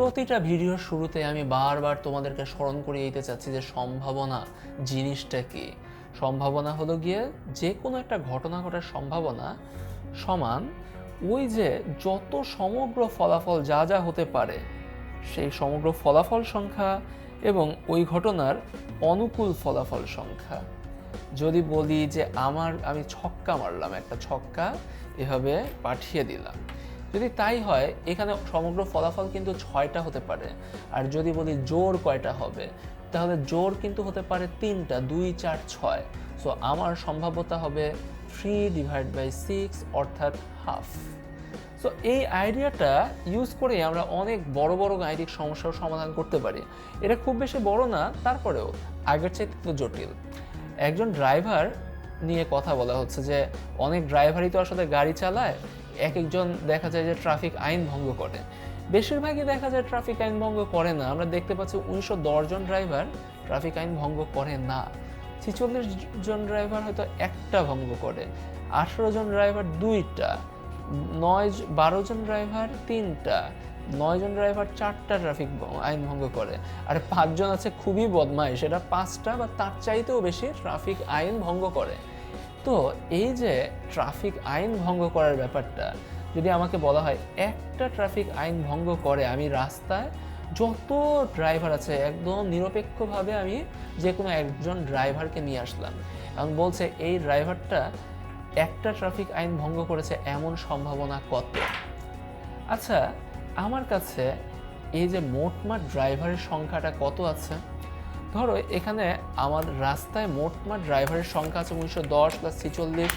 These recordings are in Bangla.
প্রতিটা ভিডিওর শুরুতে আমি বারবার তোমাদেরকে স্মরণ করিয়ে দিতে চাচ্ছি যে সম্ভাবনা জিনিসটা কি? সম্ভাবনা হলো গিয়ে যে কোনো একটা ঘটনা ঘটার সম্ভাবনা সমান ওই যে যত সমগ্র ফলাফল যা যা হতে পারে, সেই সমগ্র ফলাফল সংখ্যা এবং ওই ঘটনার অনুকূল ফলাফল সংখ্যা। যদি বলি যে আমার, আমি ছক্কা মারলাম, একটা ছক্কা এভাবে পাঠিয়ে দিলাম। যদি তাই হয়, এখানে সমগ্র ফলাফল কিন্তু ছয়টা হতে পারে। আর যদি বলি জোর কয়টা হবে, তাহলে জোর কিন্তু হতে পারে তিনটা, দুই, চার, ছয়। সো আমার সম্ভাব্যতা হবে থ্রি ডিভাইড বাই সিক্স অর্থাৎ হাফ সো এই আইডিয়াটা ইউজ করে আমরা অনেক বড় বড় গাণিতিক সমস্যার সমাধান করতে পারি। এটা খুব বেশি বড় না, তারপরেও আগের চাইতে তো জটিল। একজন ড্রাইভার নিয়ে কথা বলা হচ্ছে যে অনেক ড্রাইভারই তো আসলে গাড়ি চালায় এক একজন দেখা যায় যে ট্রাফিক আইন ভঙ্গ করে। বেশিরভাগই দেখা যায় ট্রাফিক আইন ভঙ্গ করে না। আমরা দেখতে পাচ্ছি উনিশশো জন ড্রাইভার ট্রাফিক আইন ভঙ্গ করে না। ছিচল্লিশ জন ড্রাইভার হয়তো একটা ভঙ্গ করে। আঠেরো জন ড্রাইভার দুইটা। নয় বারো জন ড্রাইভার তিনটা। নয় জন ড্রাইভার চারটা ট্রাফিক আইন ভঙ্গ করে। আর পাঁচজন আছে খুবই বদমাই সেটা পাঁচটা বা তার চাইতেও বেশি ট্রাফিক আইন ভঙ্গ করে। তো এই যে ট্রাফিক আইন ভঙ্গ করার ব্যাপারটা, যদি আমাকে বলা হয় একটা ট্রাফিক আইন ভঙ্গ করে আমি রাস্তায়, যত ড্রাইভার আছে একদম নিরপেক্ষভাবে আমি যে কোনো একজন ড্রাইভারকে নিয়ে আসলাম। এবং বলছে এই ড্রাইভারটা একটা ট্রাফিক আইন ভঙ্গ করেছে এমন সম্ভাবনা কত? আচ্ছা আমার কাছে এই যে মোটমাট ড্রাইভারের সংখ্যাটা কত আছে? ধরো, এখানে আমার রাস্তায় মোটমাট ড্রাইভারের সংখ্যা আছে উনিশশো দশ প্লাস ছিচল্লিশ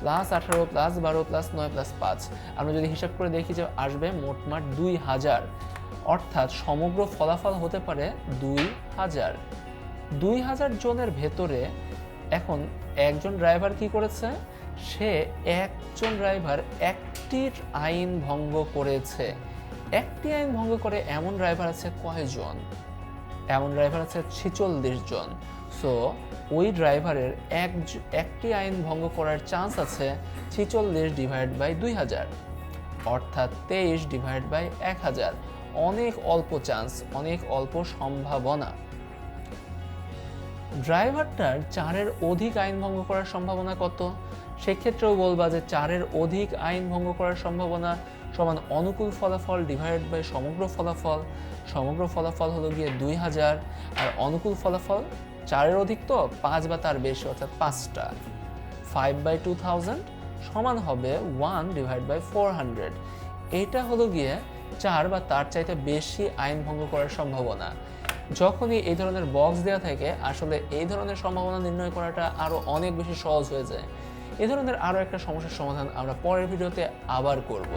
প্লাস আঠারো প্লাস বারো প্লাস নয় প্লাস পাঁচ। আমরা যদি হিসাব করে দেখি যে আসবে মোটমাট দুই হাজার। অর্থাৎ সমগ্র ফলাফল হতে পারে দুই হাজার। দুই হাজার জনের ভেতরে এখন একজন ড্রাইভার কি করেছে? সে একজন ড্রাইভার একটি আইন ভঙ্গ করেছে। একটি আইন ভঙ্গ করে এমন ড্রাইভার আছে কয়জন? এমন ড্রাইভার আছে ছেচল্লিশ জন। সো ওই ড্রাইভারের এক একটি আইন ভঙ্গ করার চান্স আছে ছেচল্লিশ ডিভাইড বাই দুই হাজার। অর্থাৎ তেইশ ডিভাইড বাই এক হাজার। অনেক অল্প চান্স অনেক অল্প সম্ভাবনা। ড্রাইভারটার চারের অধিক আইন ভঙ্গ করার সম্ভাবনা কত? সেক্ষেত্রেও বলবা যে চারের অধিক আইন ভঙ্গ করার সম্ভাবনা সমান অনুকূল ফলাফল ডিভাইড বাই সমগ্র ফলাফল। সমগ্র ফলাফল হলো গিয়ে দুই হাজার, আর অনুকূল ফলাফল চারের অধিক তো পাঁচ বা তার বেশি, অর্থাৎ পাঁচটা। ফাইভ বাই টু থাউজেন্ড সমান হবে one divide by four hundred এটা হলো গিয়ে চার বা তার চাইতে বেশি আইন ভঙ্গ করার সম্ভাবনা। যখনই এই ধরনের বক্স দেওয়া থাকে, আসলে এই ধরনের সম্ভাবনা নির্ণয় করাটা আরও অনেক বেশি সহজ হয়ে যায়। এই ধরনের আরও একটা সমস্যার সমাধান আমরা পরের ভিডিওতে আবার করব।